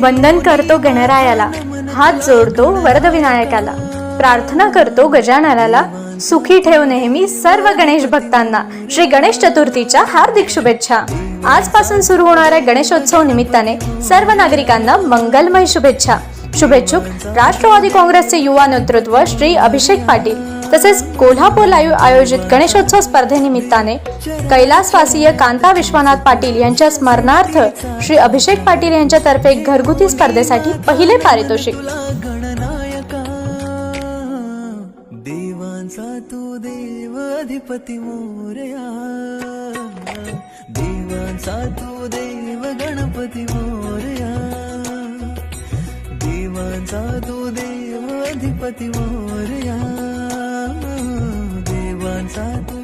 वंदन करतो गणरायाला हात जोडतो वरद विनायकाला प्रार्थना करतो गजाननाला सुखी ठेव नेहमी सर्व गणेश भक्तांना. श्री गणेश चतुर्थीच्या हार्दिक शुभेच्छा. आजपासून सुरू होणाऱ्या गणेशोत्सव निमित्ताने सर्व नागरिकांना मंगलमय शुभेच्छा. शुभेच्छुक राष्ट्रवादी काँग्रेसचे युवा नेतृत्व श्री अभिषेक पाटील. तसेच कोल्हापूर लाईव्ह आयोजित गणेशोत्सव स्पर्धेनिमित्ताने कैलासवासीय कांता विश्वनाथ पाटील यांच्या स्मरणार्थ श्री अभिषेक पाटील यांच्यातर्फे घरगुती स्पर्धेसाठी पहिले पारितोषिक. देवांचा तू देव अधिपती मोरया. देवांचा तू देव गणपती मोरया. देवांचा तू देव अधिपती मोरया. देवांचा तू